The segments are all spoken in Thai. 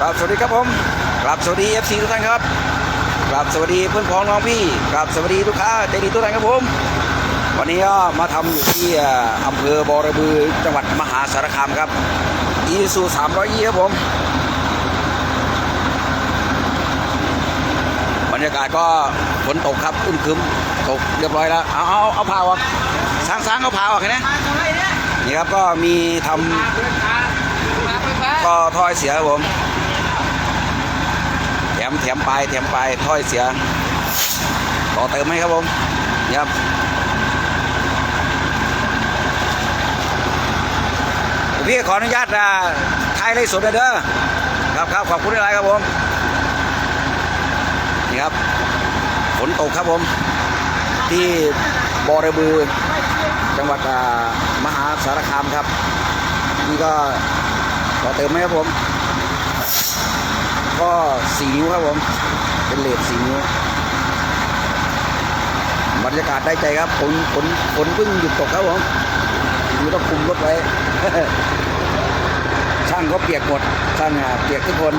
ครับสวัสดีครับผมครับสวัสดีเอฟซีทุกท่านครับครับสวัสดีเพื่อนพ้องน้องพี่ครับสวัสดีลูกค้าใจดีทุกท่านครับผม วันนี้ก็มาทำอยู่ที่อ่าอำเภอบอระบือจังหวัดมหาสารคามครับอีซูสามร้อยยี่ครับผม บรรยากาศก็ฝนตกครับอึมครึมตกเรียบร้อยแล้ว เอาเอาเอาผ้าออกสร้างสร้างเอาผ้าออกเห็นไหมนี่ครับก็มีทำก็ถ้อยเสียครับผม แถมแถมไปแถมไปถ้อยเสีย ต่อเติมให้ครับผมครับพี่ขออนุญาตอ่ายไลฟ์สดเด้อครับครับขอบคุณอะไรครับผมนี่ครับฝนตกครับผม ที่บอระบือ จังหวัดมหาสารคามครับ นี่ก็ต่อเติมไหมครับผม ก็สีนิ้วครับผม เป็นเลทสี่นิ้วบรรยากาศได้ใจครับฝนฝนฝนเพิ่งหยุดตกครับผมอยู่ต้องคุมรถไว้ ช่างก็เปียกหมด ช่างเปียกทุกคน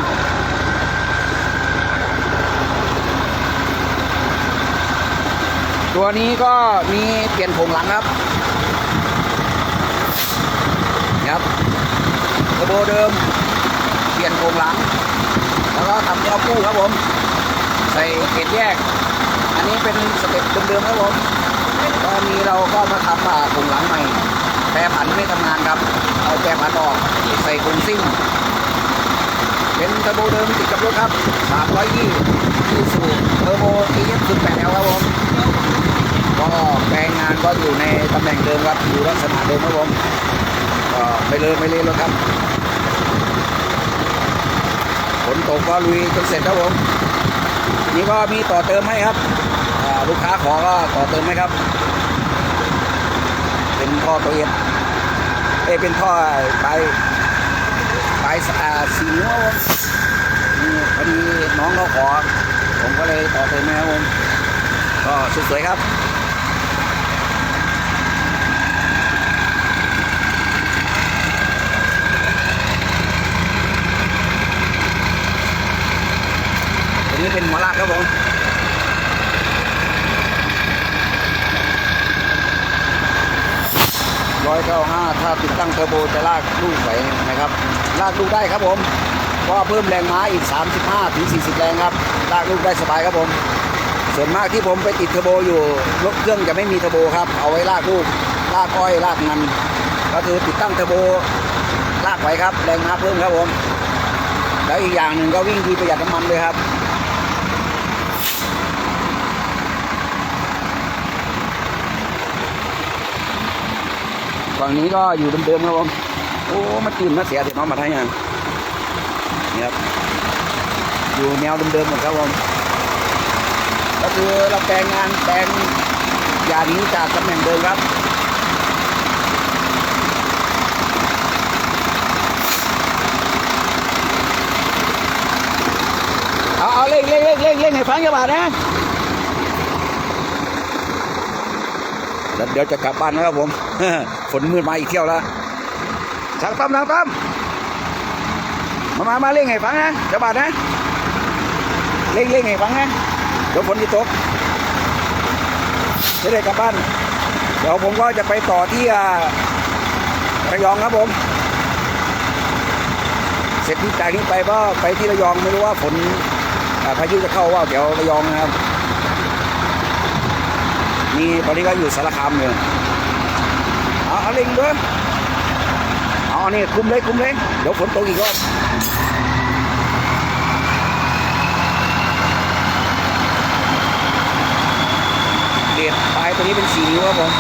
ตัวนี้ก็มีเปลี่ยนผงหลังครับนะครับกระโบเดิม เปลี่ยนโครงหลัง ก็ทำยอคู่ครับผม ใส่เกจแยก อันนี้เป็นสเต็ปเดิมๆครับผมตอนนี้เราก็มาทำอ่าโครงหลังใหม่แปรผันไม่ทำงานครับ เอาแปรผันออกใส่โครงซิ่ง เป็นเทอร์โบเดิมติดกับรถครับ320ที่สูเทอร์โบ TF 18 L ครับผมก็แปลงงานก็อยู่ในตำแหน่งเดิมครับอยู่ลักษณะเดิมครับผมก็ไปเลยไม่เลยรถครับ ตกก็ลุยจนเสร็จครับผมนี่ก็มีต่อเติมให้ครับลูกค้าขอก็ต่อเติมให้ครับ เป็นท่อตัวเอ็ดเอเป็นท่อปลายปลายอ่าสีนิ้วครับนี่พอดีน้องเขาขอ ผมก็เลยต่อเติมให้ครับผมก็สวยๆครับ ตรงนี้เป็นหัวลากครับผมร้อยเก้าห้าถ้าติดตั้งเทอร์โบจะลากลูกไหวไหมครับ ลากลูกได้ครับผมเพราะเพิ่มแรงม้าอีก 35ถึง40 แรงครับ ลากลูกได้สบายครับผม ส่วนมากที่ผมไปติดเทอร์โบอยู่รถเครื่องจะไม่มีเทอร์โบครับ เอาไว้ลากลูก ลากอ้อย ลากมันก็คือติดตั้งเทอร์โบลากไหวครับ แรงม้าเพิ่มครับผม แล้วอีกอย่างหนึ่งก็วิ่งดีประหยัดน้ำมันเลยครับ ฝั่งนี้ก็อยู่เดิมๆครับผมโอ้มาตื่นมาเสียเด็กน้องมาทายงนี่ครับอยู่แนวเดิมๆหมดครับผมก็คือเราแปลงงานแปลงอย่างนี้จากตำแหน่งเดิมครับเอาเอาเร่งเร่งเร่งเร่งเร่งให้ฟังอย่บาดนะแล้วเดี๋ยวจะกลับบ้านนะครับผม ฝนมืดมาอีกเที่ยวแล้วทางต้อมทางต้มมามามาเร่งให้ฟังนะอย่าบาดนะเร่งเร่งให้ฟังนะเดี๋ยวฝนจะตกจะได้กลับบ้านเดี๋ยวผมก็จะไปต่อที่ระยองครับผม เสร็จที่จากนี้ไปก็ไปที่ระยองไม่รู้ว่าฝนพายุจะเข้าว่าเดี๋ยวระยองนะครับนี่ตอนนี้ก็อยู่สารคามอยู่าเอาเร่งด้วยเอานี่คุมเลยคุมเลยเดี๋ยวฝนตกอีกรอบเด็ดปลายตัวนี้เป็นสีนิ้วครับผม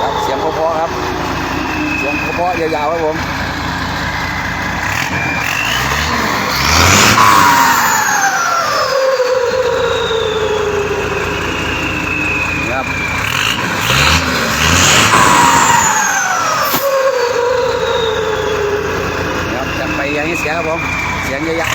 ครับเสียงเพราะๆครับ เสียงเพราะๆยาวๆครับผม ครับครับจะไปอย่างนี้เสียงครับผม เ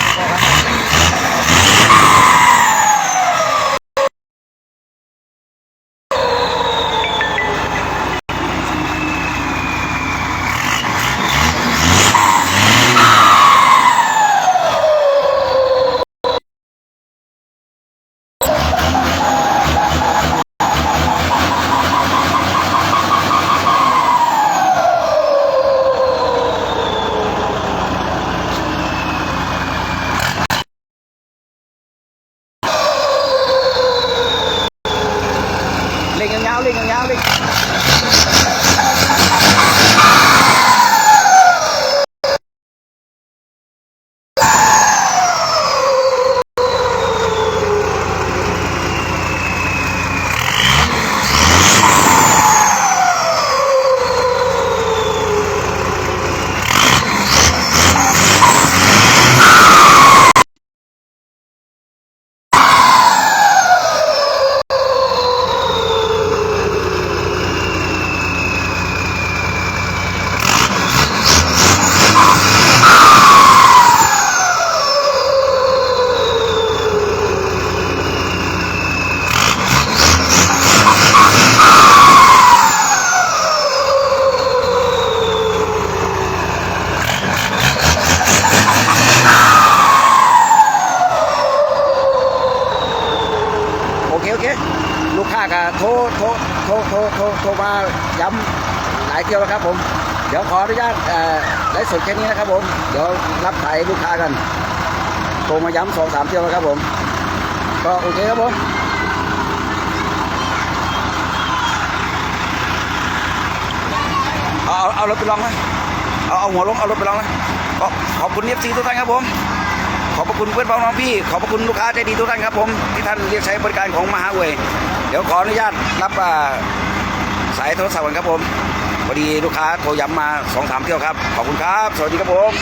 าวเล่งยาวเล่ง อเคลูกค้าก็โทรโทรโทรโทรโทรโทรมาย้ำหลายเที่ยวแล้วครับผมเดี๋ยวขออนุญาตเออไลฟ์สดแค่นี้นะครับผมเดี๋ยวรับสายลูกค้ากันโทรมาย้ำสองสามเที่ยวแล้วครับผมก็โอเคครับผมเอาเอาเอารถไปลองไหมเอาเอาหัวลงเอารถไปลองนะก็ขอบคุณเอฟซีทุกท่านครับผม ขอบพระคุณเพื่อนพ้องน้องพี่ ขอบพระคุณลูกค้าใจดีทุกท่านครับผมที่ท่านเรียกใช้บริการของมหาเวยเดี๋ยวขออนุญาตรับสายโทรศัพท์ก่อนครับผมพอดีลูกค้าโทรย้ำมาสองสามเที่ยวครับ ขอบคุณครับ สวัสดีครับผม